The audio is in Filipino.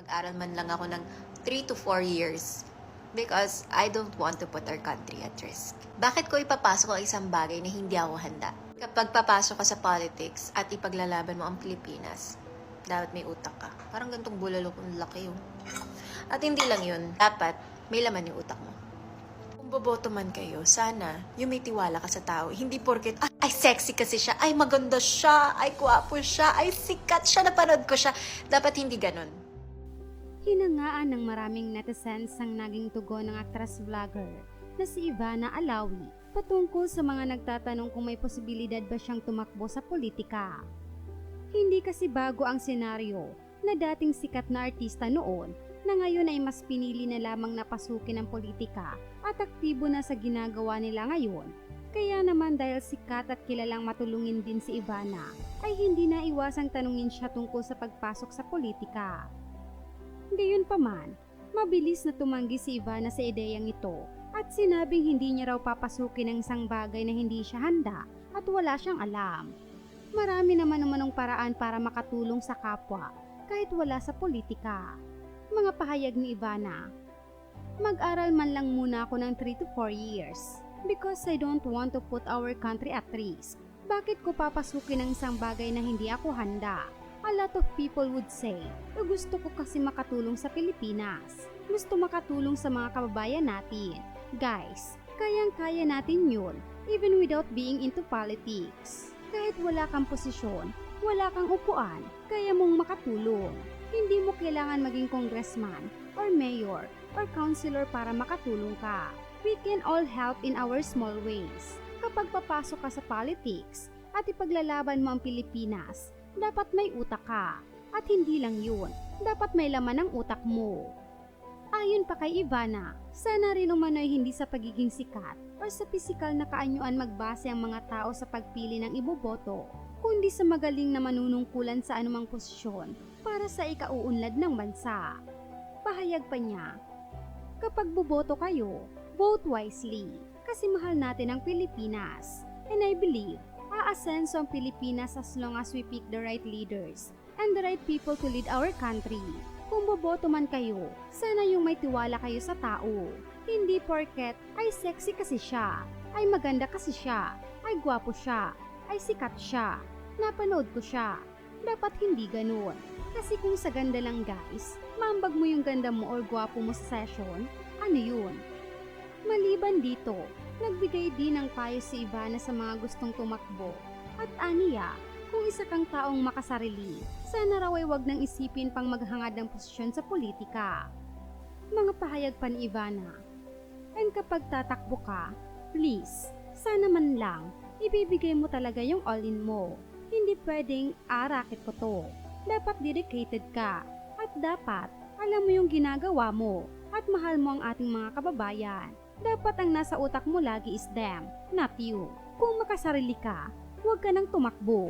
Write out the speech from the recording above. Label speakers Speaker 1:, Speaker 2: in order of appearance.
Speaker 1: Mag-aral man lang ako ng 3 to 4 years because I don't want to put our country at risk. Bakit ko ipapasok ang isang bagay na hindi ako handa? Kapag papasok ka sa politics at ipaglalaban mo ang Pilipinas, dapat may utak ka. Parang gantong bulalo kung laki yun. At hindi lang yun, dapat may laman yung utak mo. Kung boboto man kayo, sana yung may tiwala ka sa tao. Hindi porket, "Ah, ay sexy kasi siya, ay maganda siya, ay gwapo siya, ay sikat siya, napanood ko siya. Dapat hindi ganun.
Speaker 2: Hinangaan ng maraming netizens ang naging tugon ng actress vlogger na si Ivana Alawi patungkol sa mga nagtatanong kung may posibilidad ba siyang tumakbo sa politika. Hindi kasi bago ang senaryo na dating sikat na artista noon na ngayon ay mas pinili na lamang na pasukin ang politika at aktibo na sa ginagawa nila ngayon. Kaya naman dahil sikat at kilalang matulungin din si Ivana, ay hindi na iwasang tanungin siya tungkol sa pagpasok sa politika. Gayon pa man, mabilis na tumanggi si Ivana sa ideyang ito at sinabing hindi niya raw papasukin ang isang bagay na hindi siya handa at wala siyang alam. Marami naman namanong paraan para makatulong sa kapwa kahit wala sa politika. Mga pahayag ni Ivana, Mag-aral man lang muna ako ng 3 to 4 years because I don't want to put our country at risk. Bakit ko papasukin ang isang bagay na hindi ako handa? A lot of people would say, "Eh, gusto ko kasi makatulong sa Pilipinas. Gusto makatulong sa mga kababayan natin. Guys, kayang-kaya natin yun, even without being into politics. Kahit wala kang posisyon, wala kang upuan, kaya mong makatulong. Hindi mo kailangan maging congressman, or mayor, or councilor para makatulong ka. We can all help in our small ways. Kapag papasok ka sa politics at ipaglalaban mo ang Pilipinas, dapat may utak ka. At hindi lang yun, dapat may laman ang utak mo. Ayon pa kay Ivana, sana rin umano'y hindi sa pagiging sikat o sa pisikal na kaanyuan magbase ang mga tao sa pagpili ng iboboto, kundi sa magaling na manunungkulan sa anumang posisyon para sa ikauunlad ng bansa. Pahayag pa niya, kapag boboto kayo, vote wisely kasi mahal natin ang Pilipinas. And I believe, aasenso ang Pilipinas as long as we pick the right leaders and the right people to lead our country. Kung boboto man kayo, sana yung may tiwala kayo sa tao. Hindi porket ay sexy kasi siya, ay maganda kasi siya, ay gwapo siya, ay sikat siya, napanood ko siya. Dapat hindi ganun. Kasi kung sa ganda lang guys, mambag mo yung ganda mo or gwapo mo sa session, ano yun? Maliban dito, nagbigay din ng payo si Ivana sa mga gustong tumakbo. At aniya, kung isa kang taong makasarili, sana raw ay wag nang isipin pang maghangad ng posisyon sa politika. Mga pahayag pa ni Ivana. And kapag tatakbo ka, please, sana man lang, ibibigay mo talaga yung all-in mo. Hindi pwedeng, racket ko to. Dapat dedicated ka. At dapat, alam mo yung ginagawa mo at mahal mo ang ating mga kababayan. Dapat ang nasa utak mo lagi is them, not you. Kung makasarili ka, huwag ka nang tumakbo.